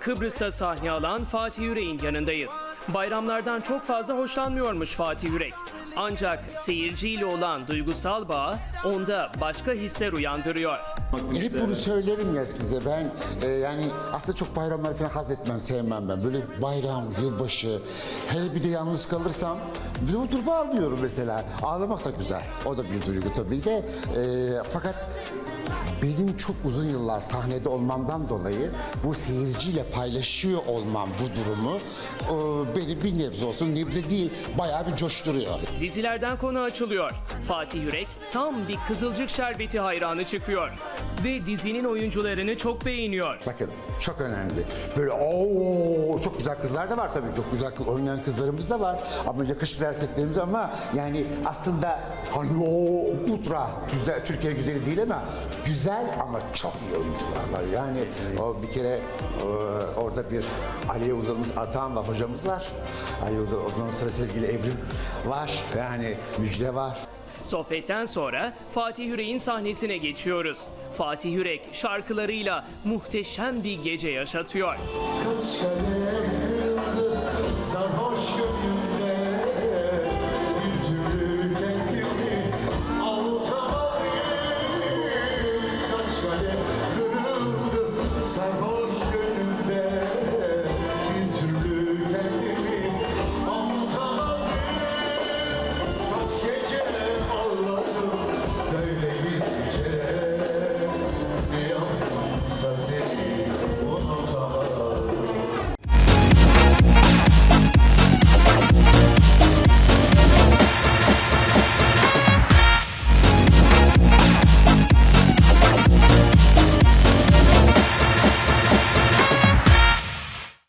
Kıbrıs'ta sahne alan Fatih Yürek'in yanındayız. Bayramlardan çok fazla hoşlanmıyormuş Fatih Yürek. Ancak seyirciyle olan duygusal bağ onda başka hisler uyandırıyor. Hep bunu söylerim ya size. Ben e, yani aslında çok bayramları falan haz etmem, sevmem ben. Böyle bayram, yılbaşı, hele bir de yalnız kalırsam bir de oturup ağlıyorum mesela. Ağlamak da güzel. O da bir duygu tabii de. E, fakat benim çok uzun yıllar sahnede olmamdan dolayı bu seyirciyle paylaşıyor olmam bu durumu e, beni bir nebze olsun nebze değil bayağı bir coşturuyor. Dizilerden konu açılıyor. Fatih Yürek tam bir Kızılcık Şerbeti hayranı çıkıyor. Ve dizinin oyuncularını çok beğeniyor. Bakın çok önemli. Böyle ooo çok güzel kızlar da var tabii. Çok güzel oynayan kızlarımız da var. Ama yakışıklı erkeklerimiz ama yani aslında hani o ultra güzel Türkiye güzeli değil ama güzel ama çok iyi oyuncular var. Yani o bir kere e, orada bir Ali Uzun Atan var hocamız var. Ali Uzun Uzun sıra sevgili Evrim var. Yani Müjde var. Sohbetten sonra Fatih Yürek'in sahnesine geçiyoruz. Fatih Yürek şarkılarıyla muhteşem bir gece yaşatıyor. Kaç kere